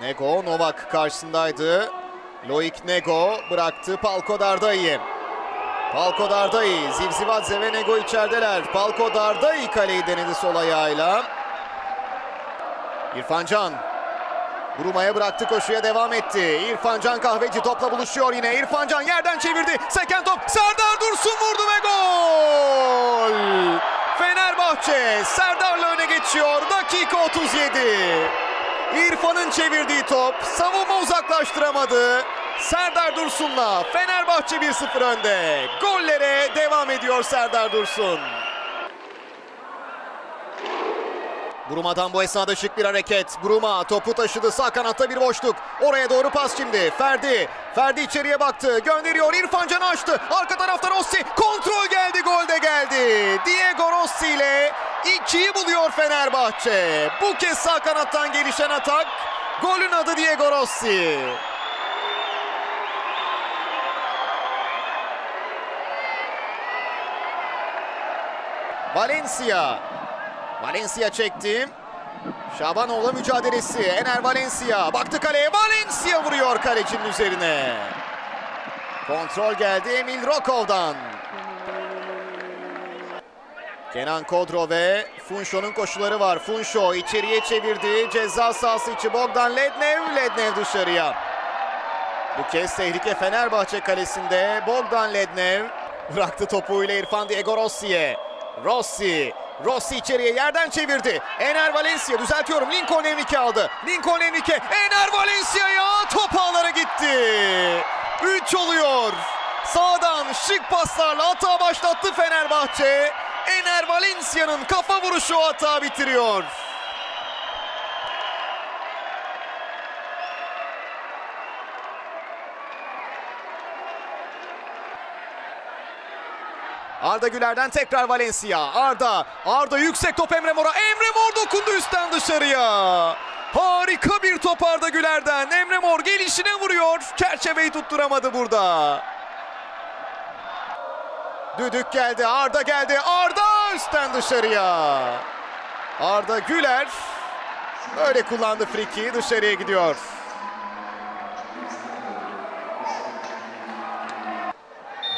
Nego Novak karşısındaydı. Loic Nego bıraktı Palko Dardai. Palko Dardai, Zivzivadze ve Nego içerideler. Palko Dardai kaleyi denedi sol ayağıyla. İrfan Can. Bruma'ya bıraktı koşuya devam etti. İrfan Can Kahveci topla buluşuyor yine. İrfan Can yerden çevirdi. Seken top Serdar Dursun vurdu ve gol! Fenerbahçe Serdar'la öne geçiyor. Dakika 37. İrfan'ın çevirdiği top savunma uzaklaştıramadı. Serdar Dursun'la Fenerbahçe 1-0 önde. Gollere devam ediyor Serdar Dursun. Bruma'dan bu esnada şık bir hareket. Bruma topu taşıdı sağ kanatta bir boşluk. Oraya doğru pas şimdi. Ferdi. Ferdi içeriye baktı. Gönderiyor. İrfan Can'ı açtı. Arka tarafta Rossi. Kontrol geldi. Gol de geldi. Diego Rossi ile 2'yi buluyor Fenerbahçe. Bu kez sağ kanattan gelişen atak. Golün adı Diego Rossi. Valencia. Valencia çekti. Şabanoğlu mücadelesi. Ener Valencia. Baktı kaleye. Valencia vuruyor kalecinin üzerine. Kontrol geldi Emil Rokov'dan. Kenan Kodro ve Funşo'nun koşuları var. Funşo içeriye çevirdi. Ceza sahası içi Bogdan Lednev. Lednev dışarıya. Bu kez tehlike Fenerbahçe kalesinde. Bogdan Lednev bıraktı topu ile İrfan Diego Rossi'ye. Rossi. Rossi içeriye yerden çevirdi. Ener Valencia düzeltiyorum. Lincoln Enrique aldı. Lincoln Enrique. Ener Valencia'ya top ağlara gitti. 3 oluyor. Sağdan şık paslarla hata başlattı Fenerbahçe. Ener Valencia'nın kafa vuruşu hata bitiriyor. Arda Güler'den tekrar Valencia. Arda. Arda yüksek top Emre Mor'a. Emre Mor dokundu üstten dışarıya. Harika bir top Arda Güler'den. Emre Mor gelişine vuruyor. Çerçeveyi tutturamadı burada. Düdük geldi. Arda geldi. Arda üstten dışarıya. Arda Güler böyle kullandı friki dışarıya gidiyor.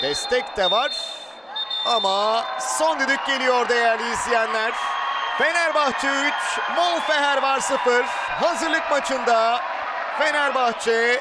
Destek de var. Ama son düdük geliyor değerli izleyenler. Fenerbahçe 3, Monfeher var 0. Hazırlık maçında Fenerbahçe